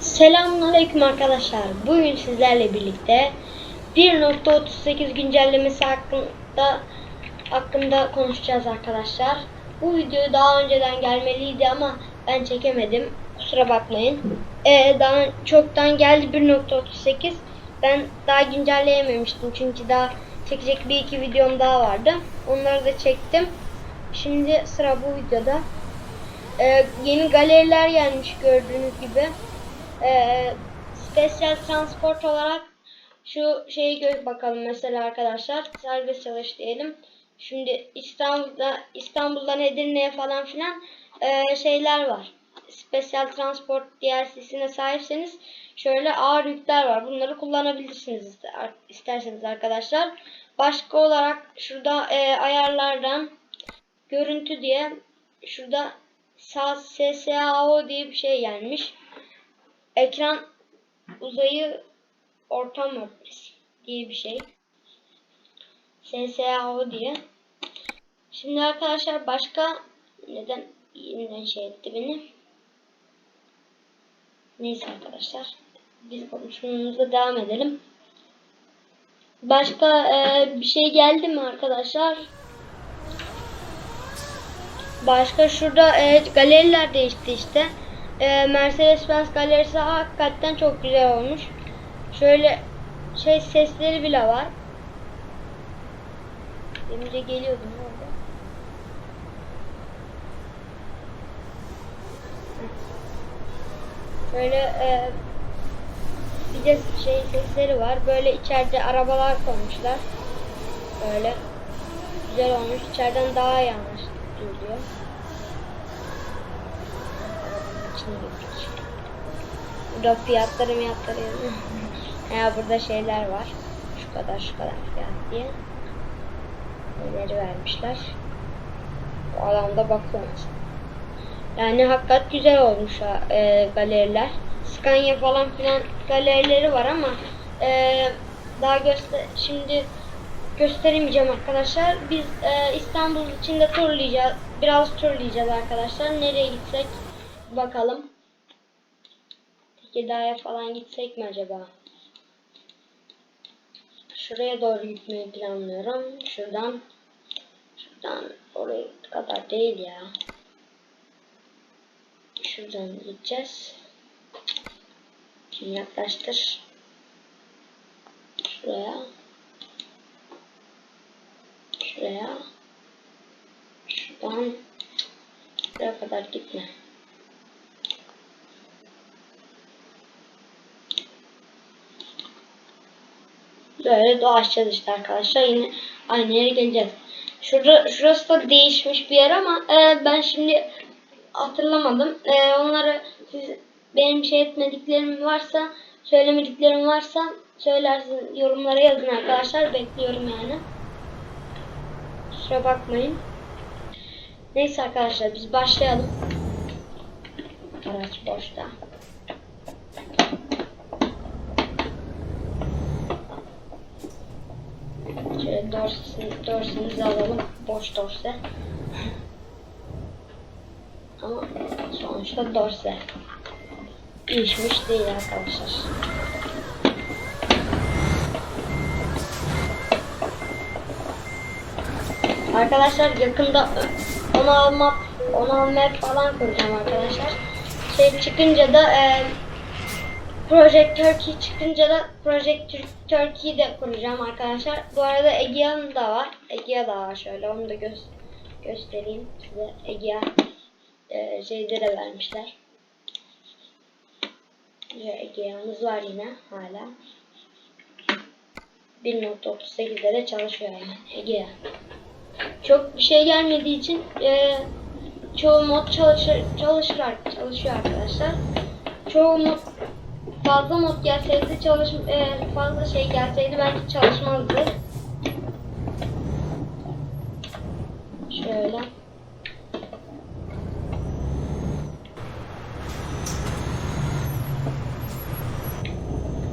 Selamünaleyküm arkadaşlar. Bugün sizlerle birlikte 1.38 güncellemesi hakkında hakkında konuşacağız arkadaşlar. Bu video daha önceden gelmeliydi ama ben çekemedim. Kusura bakmayın. Ee, daha çoktan geldi 1.38. Ben daha güncelleyememiştim çünkü daha çekecek bir iki videom daha vardı. Onları da çektim. Şimdi sıra bu videoda. Ee, yeni galeriler gelmiş gördüğünüz gibi. Ee, Special Transport olarak şu şeyi gör bakalım mesela arkadaşlar. Serbest çalış diyelim. Şimdi İstanbul'da İstanbul'dan Edirne'ye falan filan ee, şeyler var. Special Transport DLC'sine sahipseniz şöyle ağır yükler var. Bunları kullanabilirsiniz ister- isterseniz arkadaşlar. Başka olarak şurada ee, ayarlardan görüntü diye şurada sağ SSAO diye bir şey gelmiş. Ekran uzayı ortam maddesi diye bir şey. SSAO diye. Şimdi arkadaşlar başka neden yeniden şey etti beni? Neyse arkadaşlar. Biz konuşmamıza devam edelim. Başka e, bir şey geldi mi arkadaşlar? Başka şurada e, galeriler değişti işte. E, Mercedes-Benz galerisi hakikaten çok güzel olmuş. Şöyle şey sesleri bile var. Demince geliyordu ne oldu? Böyle e, bir de şey sesleri var. Böyle içeride arabalar koymuşlar. Böyle güzel olmuş. İçeriden daha iyi anlaşılıyor. Arabanın içine girdik. Burada fiyatları fiyatları yazıyor. ya burada şeyler var. Şu kadar şu kadar fiyat diye. Neleri vermişler. Bu alanda bakıyoruz. Yani hakikat güzel olmuş ha, e, galeriler. Scania falan filan galerileri var ama e, daha göster şimdi gösteremeyeceğim arkadaşlar. Biz e, İstanbul içinde turlayacağız. Biraz turlayacağız arkadaşlar. Nereye gitsek bakalım. Tekirdağ'a falan gitsek mi acaba? Şuraya doğru gitmeyi planlıyorum. Şuradan şuradan oraya kadar değil ya. Şuradan gideceğiz. Şimdi yaklaştır. Şuraya. Şuraya. Şuradan buraya kadar gitme. Böyle dolaşacağız işte arkadaşlar. Yine aynı yere geleceğiz. Şurada, şurası da değişmiş bir yer ama e, ben şimdi hatırlamadım. E, onları siz benim şey etmediklerim varsa, söylemediklerim varsa söylersiniz. Yorumlara yazın arkadaşlar. Bekliyorum yani. Kusura bakmayın. Neyse arkadaşlar biz başlayalım. Araç boşta. Şöyle dorsesini, dorsemizi alalım. Boş dorse. Ama sonuçta dorse. Değişmiş değil arkadaşlar. Arkadaşlar yakında onu almak, onu almak falan kuracağım arkadaşlar. Şey çıkınca da e, Project Turkey çıkınca da Project Tur- Turkey'yi de kuracağım arkadaşlar. Bu arada Egea'nın da var. Egea da var şöyle onu da gö- göstereyim size. Egea e, şeyde de vermişler. Ve Egea'mız var yine hala. 1.38'de de çalışıyor yani Egea. Çok bir şey gelmediği için e, çoğu mod çalışır, çalışır çalışıyor arkadaşlar. Çoğu mod fazla mod gelseydi çalış e, fazla şey gelseydi belki çalışmazdı. Şöyle.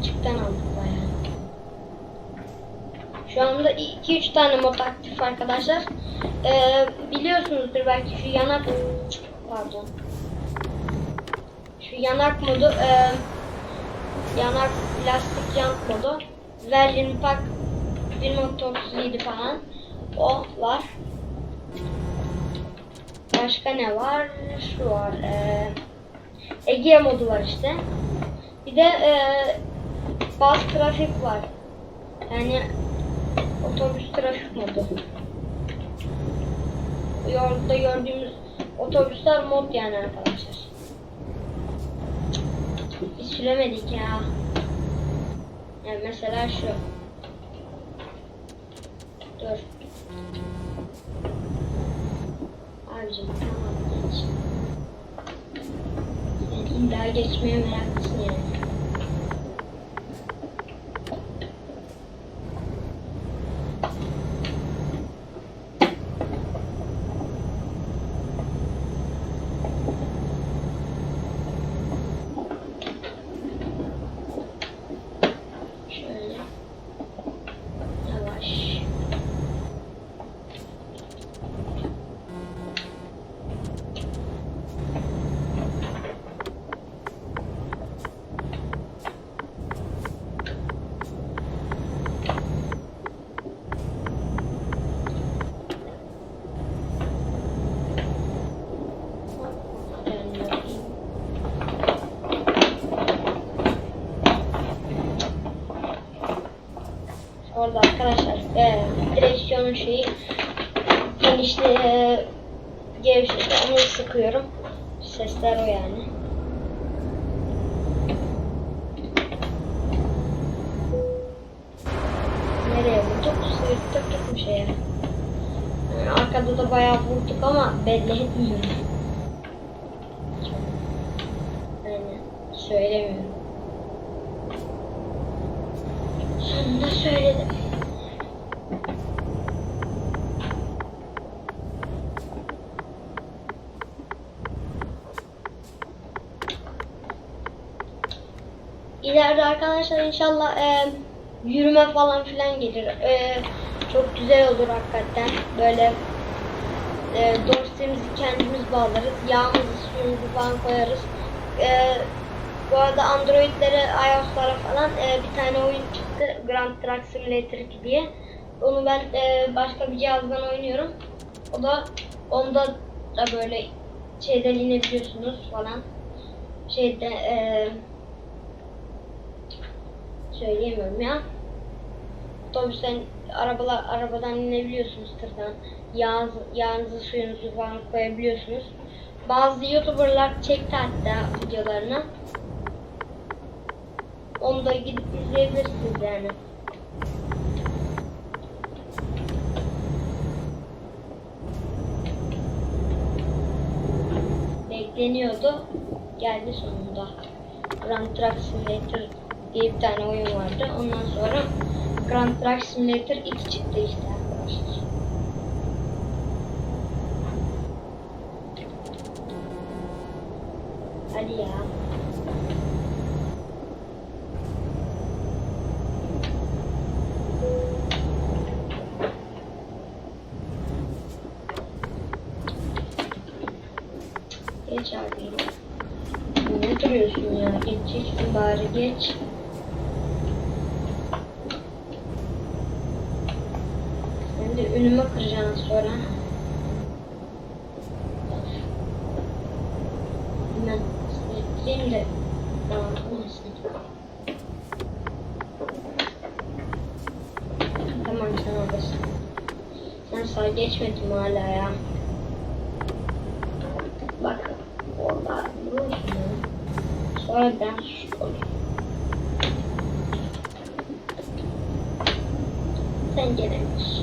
Açıktan aldık bayağı. Şu anda 2-3 tane mod aktif arkadaşlar. Ee, biliyorsunuzdur belki şu yanak pardon. Şu yanak modu, e, yanak lastik jant modu, Berlin Pack 1.37 falan o var. Başka ne var? Şu var. E, Ege modu var işte. Bir de e, bas trafik var. Yani otobüs trafik modu. Yolda gördüğümüz otobüsler mod yani arkadaşlar. Biz süremedik ya. Yani mesela şu. Dur. Abicim tamam geç. Sen illa geçmeye meraklısın yani. Şöyle. Yavaş. Dönüyorum. Orada arkadaşlar e, direksiyonun şeyi genişliği e, gevşedi onu sıkıyorum. Sesler o yani. Nereye vurduk? Sıyırttık bir şeye. Yani arkada da bayağı vurduk ama belli etmiyorum. Yani söylemiyorum. Sonunda söyledim. İleride arkadaşlar inşallah e, yürüme falan filan gelir. E, çok güzel olur hakikaten. Böyle e, dorsemizi kendimiz bağlarız. Yağımızı suyumuzu falan koyarız. E, bu arada Android'lere, iOS'lara falan e, bir tane oyun çıktı. Grand Truck Simulator 2 diye. Onu ben e, başka bir cihazdan oynuyorum. O da onda da böyle şeyden inebiliyorsunuz falan. Şeyde e, söyleyemiyorum ya. Otobüsten arabalar arabadan inebiliyorsunuz tırdan. Yağ, yağınızı suyunuzu falan koyabiliyorsunuz. Bazı YouTuber'lar çekti hatta videolarını. Onu da gidip izleyebilirsiniz yani. Bekleniyordu. Geldi sonunda. Grand Truck Simulator diye bir tane oyun vardı. Ondan sonra Grand Truck Simulator 2 çıktı işte arkadaşlar. Hadi ya. Geç abi. Ne duruyorsun ya? Geçeceksin bari geç. Önüme kıracaksın sonra. Hemen sileyim de dağıtmasın. Tamam sen oradasın. Sen sağ geçmedin hala ya. Bak orada duruyorsun ya. Sonra ben şu Sen gelemiş.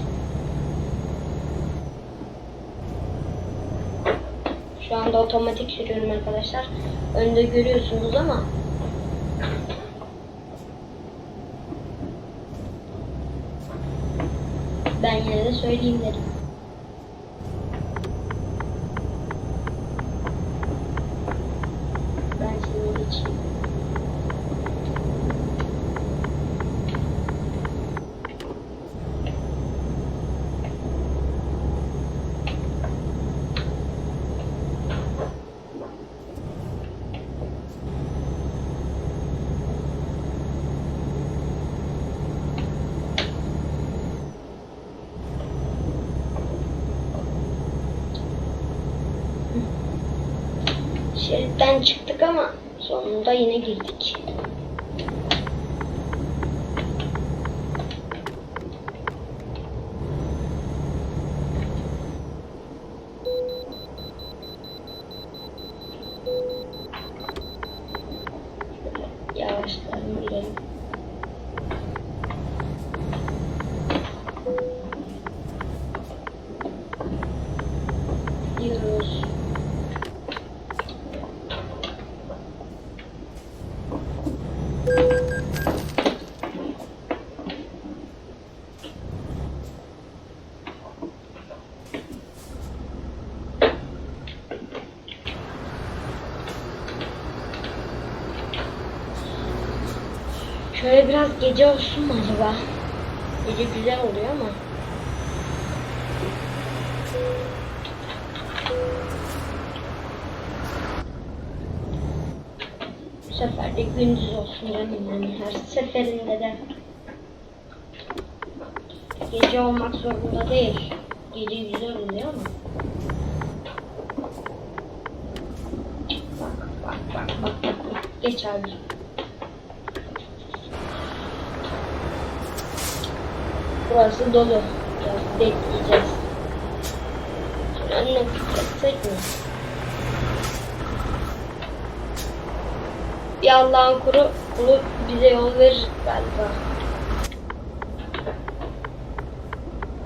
Şu anda otomatik sürüyorum arkadaşlar. Önde görüyorsunuz ama ben yine de söyleyeyim dedim. Şeritten çıktık ama sonunda yine girdik. Şöyle biraz gece olsun mu acaba? Gece güzel oluyor ama. Bu sefer de gündüz olsun canım yani her seferinde de. Gece olmak zorunda değil. Gece güzel oluyor ama. Bak bak bak bak bak. Geç abi. Burası dolu. Biraz bekleyeceğiz. Şimdi önüne tıklasak mi? Bir Allah'ın kuru, kulu bize yol verir galiba.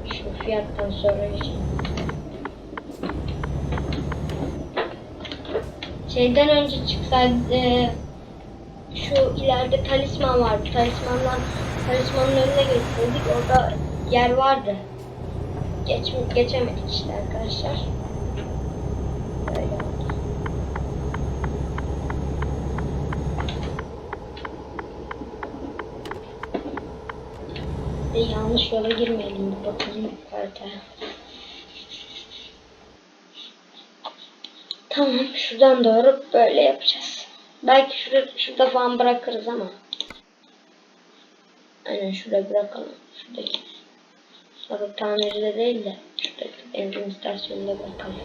Şu fiyattan sonra için. Şeyden önce çıksaydı e, şu ileride talisman vardı. Talismandan talismanın önüne geçseydik orada yer vardı. Geç, geçemedik işte arkadaşlar. Böyle de yanlış yola girmeyelim. Bir bakalım haritaya. Tamam şuradan doğru böyle yapacağız. Belki şurada, şurada falan bırakırız ama. Aynen şuraya bırakalım. Şuradaki. Sonra tamircide değil de şuradaki benzin istasyonunda bırakalım.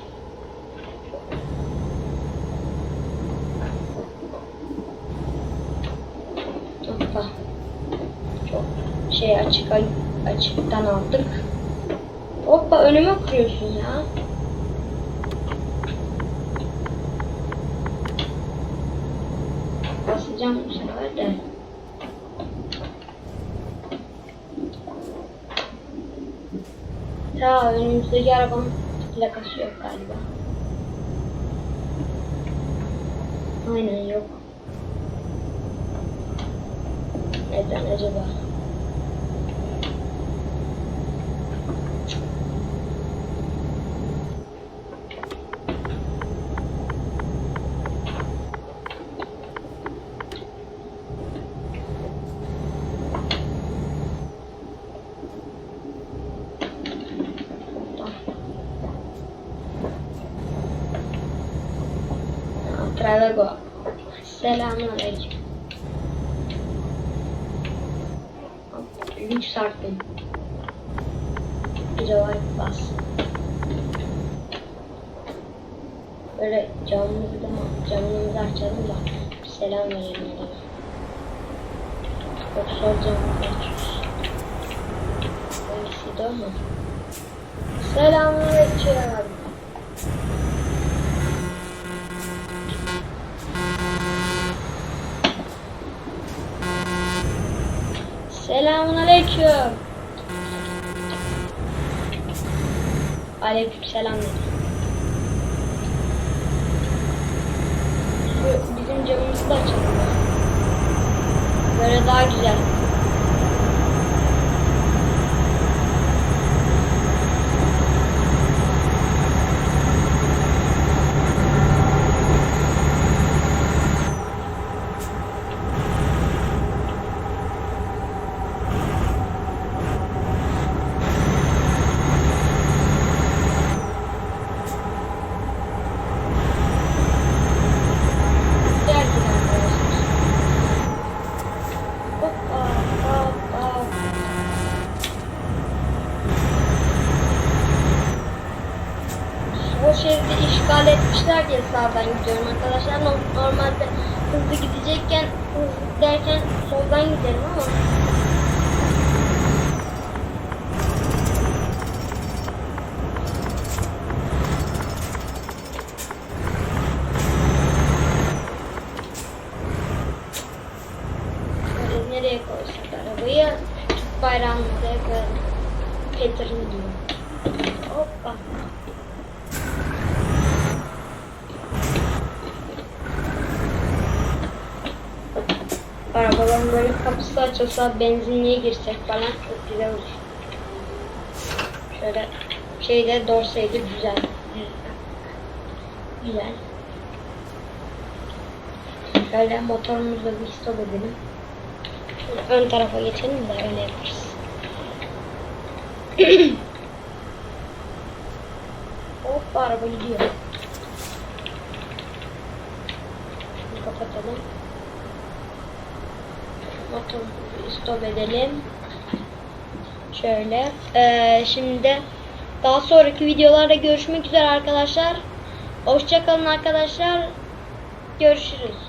Hoppa. Çok şey açık açıktan aldık. Hoppa önüme kırıyorsun ya. Basacağım bu sefer de. Ta önümüzdeki arabanın plakası yok galiba. Aynen yok. Neden acaba? Travego. Selamünaleyküm. Lüks sarktım. Bir de var bas. Böyle camımızı da camımızı açalım da selam verelim adama. Yoksa camımızı açıyoruz. Öylesi de ama. Selamünaleyküm. Selamun aleyküm. Aleyküm selam dedi. Bizim camımızı da açalım. Böyle daha güzel. Gel güzel arkadaşlar. Hoppa. Sağdan gidiyorum arkadaşlar. No- Normalde hızlı gidecekken hızlı derken soldan giderim ama nereye koysak arabayı? Oraya koyalım. Peter'ın diyor. Hoppa. Arabaların böyle kapısı açılsa benzinliğe girsek falan çok güzel olur. Şöyle şeyde dorsaydı güzel. Güzel. Şöyle motorumuzla bir stop edelim. Ön tarafa geçelim de öyle yaparız. Hoppa araba gidiyor. Kapatalım. Motorumuzu stop edelim. Şöyle. Ee, şimdi daha sonraki videolarda görüşmek üzere arkadaşlar. Hoşçakalın arkadaşlar. Görüşürüz.